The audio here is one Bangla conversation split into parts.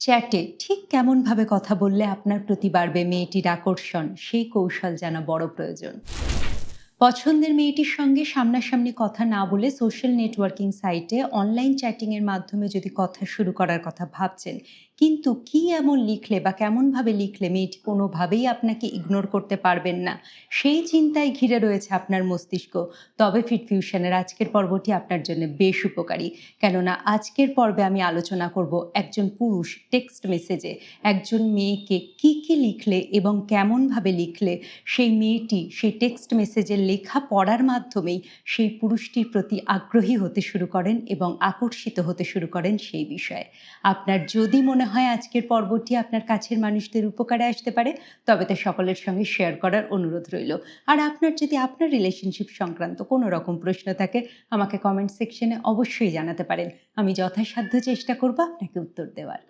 চ্যাটে ঠিক কেমনভাবে কথা বললে আপনার প্রতি বাড়বে মেয়েটির আকর্ষণ, সেই কৌশল জানা বড় প্রয়োজন। পছন্দের মেয়েটির সঙ্গে সামনাসামনি কথা না বলে সোশ্যাল নেটওয়ার্কিং সাইটে অনলাইন চ্যাটিংয়ের মাধ্যমে যদি কথা শুরু করার কথা ভাবছেন, কিন্তু কি এমন লিখলে বা কেমনভাবে লিখলে মেয়েটি কোনোভাবেই আপনাকে ইগনোর করতে পারবেন না? সেই চিন্তায় ঘিরে রয়েছে আপনার মস্তিষ্ক। তবে ফিট ফিউশনের আজকের পর্বটি আপনার জন্য বেশ উপকারী। কেননা আজকের পর্বে আমি আলোচনা করব একজন পুরুষ টেক্সট মেসেজে একজন মেয়েকে কি কি লিখলে এবং কেমনভাবে লিখলে সেই মেয়েটি সেই টেক্সট মেসেজের লেখা পড়ার মাধ্যমেই সেই পুরুষটির প্রতি আগ্রহী হতে শুরু করেন এবং আকর্ষিত হতে শুরু করেন সেই বিষয়ে। আপনার যদি মনে হয় আজকের পর্বটি আপনার কাছের মানুষদের উপকারে আসতে পারে, তবে তা সকলের সঙ্গে শেয়ার করার অনুরোধ রইল। আর আপনার যদি আপনার রিলেশনশিপ সংক্রান্ত কোনো রকম প্রশ্ন থাকে, আমাকে কমেন্ট সেকশনে অবশ্যই জানাতে পারেন। আমি যথাসাধ্য চেষ্টা করব আপনাকে উত্তর দেওয়ার।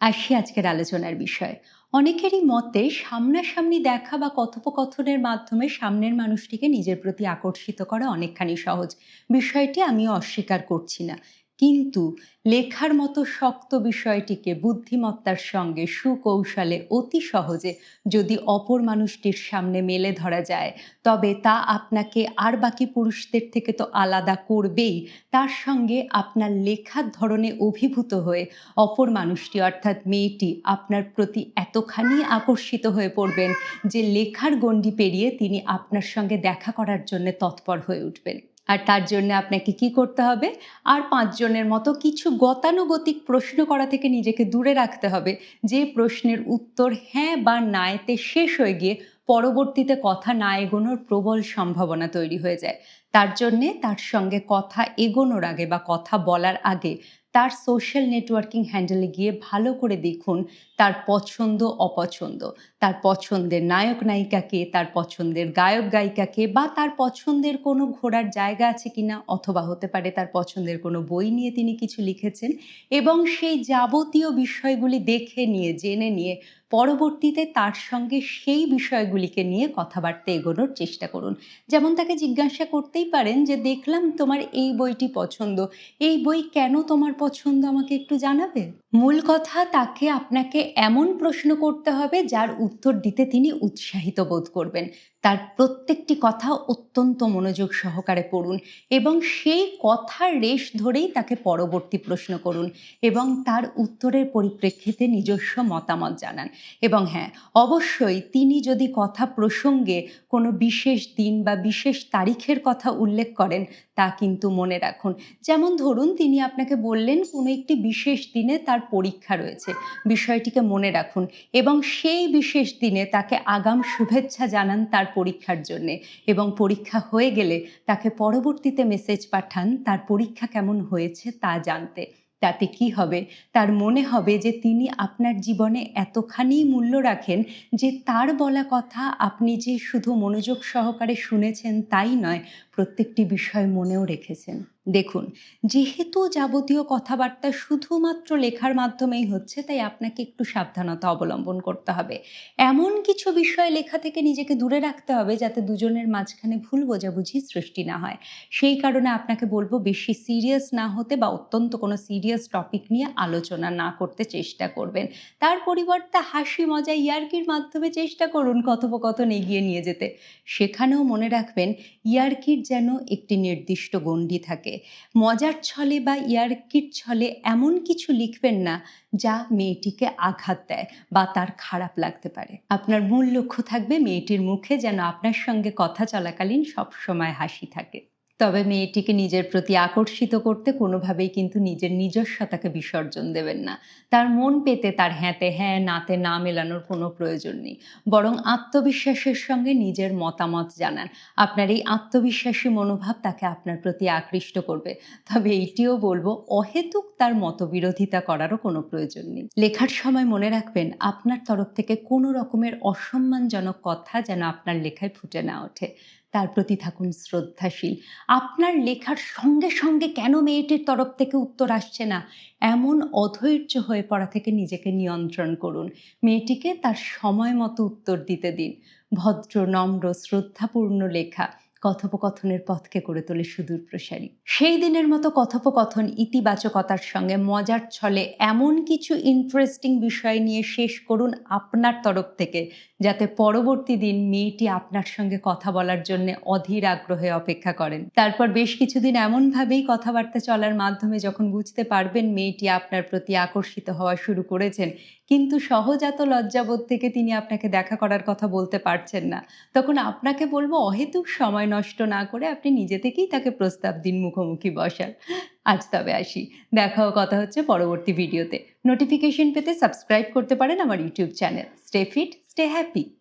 আসি আজকের আলোচনার বিষয়। অনেকেরই মতে সামনাসামনি দেখা বা কথোপকথনের মাধ্যমে সামনের মানুষটিকে নিজের প্রতি আকর্ষিত করা অনেকখানি সহজ। বিষয়টি আমি অস্বীকার করছি না। কিন্তু লেখার মতো শক্ত বিষয়টিকে বুদ্ধিমত্তার সঙ্গে সুকৌশলে অতি সহজে যদি অপর মানুষটির সামনে মেলে ধরা যায়, তবে তা আপনাকে আর বাকি পুরুষদের থেকে তো আলাদা করবেই। তার সঙ্গে আপনার লেখার ধরনে অভিভূত হয়ে অপর মানুষটি অর্থাৎ মেয়েটি আপনার প্রতি এতখানি আকর্ষিত হয়ে পড়বেন যে লেখার গণ্ডি পেরিয়ে তিনি আপনার সঙ্গে দেখা করার জন্য তৎপর হয়ে উঠবেন। আর তার জন্য আপনাকে কি করতে হবে? আর পাঁচজনের মতো কিছু গতানুগতিক প্রশ্ন করা থেকে নিজেকে দূরে রাখতে হবে। যে প্রশ্নের উত্তর হ্যাঁ বা নায়তে শেষ হয়ে গিয়ে পরবর্তীতে কথা না এগোনোর প্রবল সম্ভাবনা তৈরি হয়ে যায়। তার জন্যে তার সঙ্গে কথা এগোনোর আগে বা কথা বলার আগে তার সোশ্যাল নেটওয়ার্কিং হ্যান্ডেলে গিয়ে ভালো করে দেখুন তার পছন্দ, অপছন্দ। তার পছন্দের নায়ক নায়িকাকে, তার পছন্দের গায়ক গায়িকাকে বা তার পছন্দের কোনো ঘোরার জায়গা আছে কিনা অথবা হতে পারে তার পছন্দের কোনো বই নিয়ে তিনি কিছু লিখেছেন এবং সেই যাবতীয় বিষয়গুলি দেখে নিয়ে, জেনে নিয়ে পরবর্তীতে তার সঙ্গে সেই বিষয়গুলিকে নিয়ে কথাবার্তা এগোনোর চেষ্টা করুন। যেমন তাকে জিজ্ঞাসা করতেই পারেন যে, দেখলাম তোমার এই বইটি পছন্দ। এই বই কেন তোমার পছন্দ আমাকে একটু জানাবে? মূল কথা, তাকে আপনাকে এমন প্রশ্ন করতে হবে যার উত্তর দিতে তিনি উৎসাহিত বোধ করবেন। তার প্রত্যেকটি কথা অত্যন্ত মনোযোগ সহকারে পড়ুন এবং সেই কথার রেশ ধরেই তাকে পরবর্তী প্রশ্ন করুন এবং তার উত্তরের পরিপ্রেক্ষিতে নিজস্ব মতামত জানান। এবং হ্যাঁ অবশ্যই তিনি যদি কথা প্রসঙ্গে কোনো বিশেষ দিন বা বিশেষ তারিখের কথা উল্লেখ করেন তা কিন্তু মনে রাখুন। যেমন ধরুন, তিনি আপনাকে বললেন কোনো একটি বিশেষ দিনে তার পরীক্ষা রয়েছে। বিষয়টিকে মনে রাখুন এবং সেই বিশেষ দিনে তাকে আগাম শুভেচ্ছা জানান তার পরীক্ষার জন্যে এবং পরীক্ষা হয়ে গেলে তাকে পরবর্তীতে মেসেজ পাঠান তার পরীক্ষা কেমন হয়েছে তা জানতে। তাতে কি হবে? তার মনে হবে যে তিনি আপনার জীবনে এতখানি মূল্য রাখেন যে তার বলা কথা আপনি যে শুধু মনোযোগ সহকারে শুনেছেন তাই নয়, প্রত্যেকটি বিষয় মনেও রেখেছেন। দেখুন, যেহেতু যাবতীয় কথাবার্তা শুধুমাত্র লেখার মাধ্যমেই হচ্ছে, তাই আপনাকে একটু সাবধানতা অবলম্বন করতে হবে। এমন কিছু বিষয় লেখা থেকে নিজেকে দূরে রাখতে হবে, যাতে দুজনের মাঝখানে ভুল বোঝাবুঝি সৃষ্টি না হয়। সেই কারণে আপনাকে বলব, বেশি সিরিয়াস না হতে বা অত্যন্ত কোনো সিরিয়াস টপিক নিয়ে আলোচনা না করতে চেষ্টা করবেন। তার পরিবর্তে হাসি, মজা, ইয়ার্কির মাধ্যমে চেষ্টা করুন কথোপকথন এগিয়ে নিয়ে যেতে। সেখানেও মনে রাখবেন, ইয়ার্কির যেন একটি নির্দিষ্ট গণ্ডি থাকে। মজার ছলে বা ইয়ার্কির ছলে এমন কিছু লিখবেন না যা মেয়েটিকে আঘাত দেয় বা তার খারাপ লাগতে পারে। আপনার মূল লক্ষ্য থাকবে মেয়েটির মুখে যেন আপনার সঙ্গে কথা চলাকালীন সবসময় হাসি থাকে। তবে মেয়েটিকে নিজের প্রতি আকর্ষিত করতে কোনোভাবেই কিন্তু নিজের নিজস্বতাকে বিসর্জন দেবেন না। তার মন পেতে তার হ্যাঁতে হ্যাঁ নাতে না মেলানোর কোনো প্রয়োজন নেই। বরং আত্মবিশ্বাসের সঙ্গে নিজের মতামত জানান। আপনার এই আত্মবিশ্বাসী মনোভাব তাকে আপনার প্রতি আকৃষ্ট করবে। তবে এইটিও বলব, অহেতুক তার মতবিরোধিতা করারও কোনো প্রয়োজন নেই। লেখার সময় মনে রাখবেন, আপনার তরফ থেকে কোনো রকমের অসম্মানজনক কথা যেন আপনার লেখায় ফুটে না ওঠে। তার প্রতি থাকুন শ্রদ্ধাশীল। আপনার লেখার সঙ্গে সঙ্গে কেন মেয়েটির তরফ থেকে উত্তর আসছে না? এমন অধৈর্য হয়ে পড়া থেকে নিজেকে নিয়ন্ত্রণ করুন। মেয়েটিকে তার সময় মতো উত্তর দিতে দিন। ভদ্র, নম্র, শ্রদ্ধাপূর্ণ লেখা। কথোপকথনের পথকে করে তোলে সুদূর প্রসারী। সেই দিনের মতো কথোপকথন ইতিবাচকতার সঙ্গে মজার ছলে এমন কিছু ইন্টারেস্টিং বিষয় নিয়ে শেষ করুন আপনার তরফ থেকে, যাতে পরবর্তী দিন মেয়েটি আপনার সঙ্গে কথা বলার জন্য অধীর আগ্রহে অপেক্ষা করেন। তারপর বেশ কিছুদিন এমনভাবেই কথাবার্তা চলার মাধ্যমে যখন বুঝতে পারবেন মেয়েটি আপনার প্রতি আকর্ষিত হওয়া শুরু করেছেন কিন্তু সহজাত লজ্জাবোধ থেকে তিনি আপনাকে দেখা করার কথা বলতে পারছেন না। তখন আপনাকে বলব, অহেতুক সময় নষ্ট না করে আপনি নিজে থেকেই তাকে প্রস্তাব দিন মুখোমুখি বসার। আজ তবে আসি। দেখাও কথা হচ্ছে পরবর্তী ভিডিওতে। নোটিফিকেশন পেতে সাবস্ক্রাইব করতে পারেন আমার YouTube channel stay fit stay happy